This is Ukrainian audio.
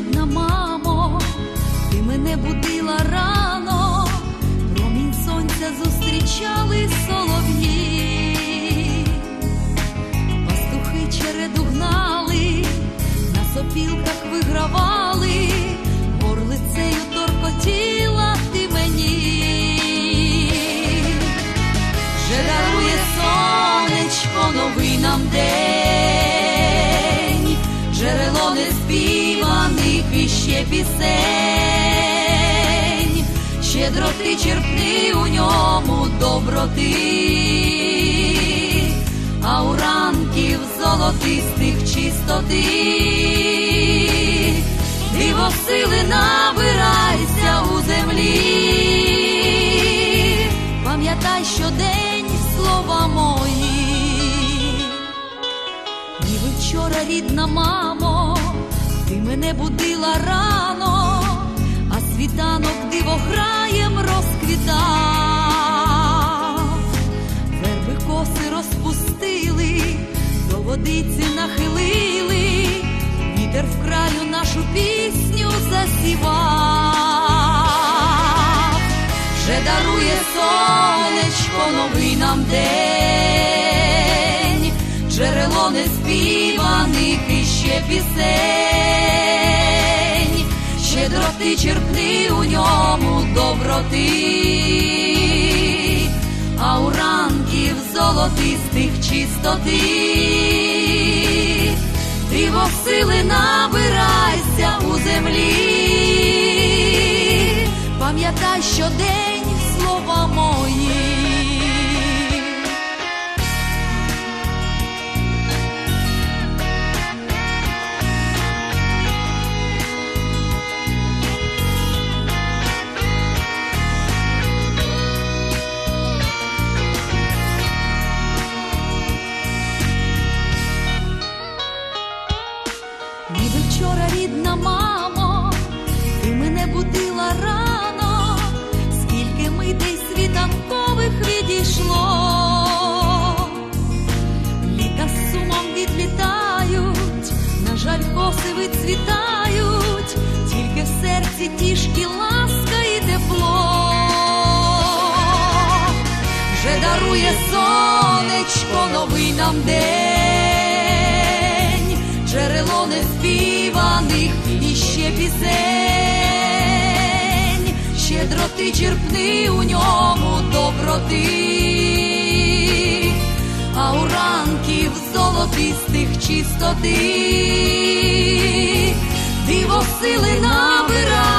рідна мамо, ти мене будила рано, промінь сонця зустрічали солов'ї, пастухи череду гнали, на сопілках вигравали, горлицею торкотіла ти мені, вже дарує сонечко новий нам день, іще пісень, щедро ти черпни у ньому доброти, а у ранків золотистих чистоти, диво сили набирайся у землі, пам'ятай щодень слова мої. Ніби вчора рідна мамо, ти мене будила рано, а світанок дивограєм розквітав, верби коси розпустили, до водиці нахилили, вітер в краю нашу пісню засівав, вже дарує сонечко новий нам день, джерело неспіваних іще пісень, щедро ти черпни у ньому доброти, а у ранків золотистих чистоти, ти сили набирайся у землі, пам'ятай щодень слова коси вицвітають, тільки в серці тішки ласка і тепло, вже дарує сонечко новий нам день, джерело неспіваних іще пісень, щедро ти черпни у ньому доброти, золотистих чистоти, диво сили набирай.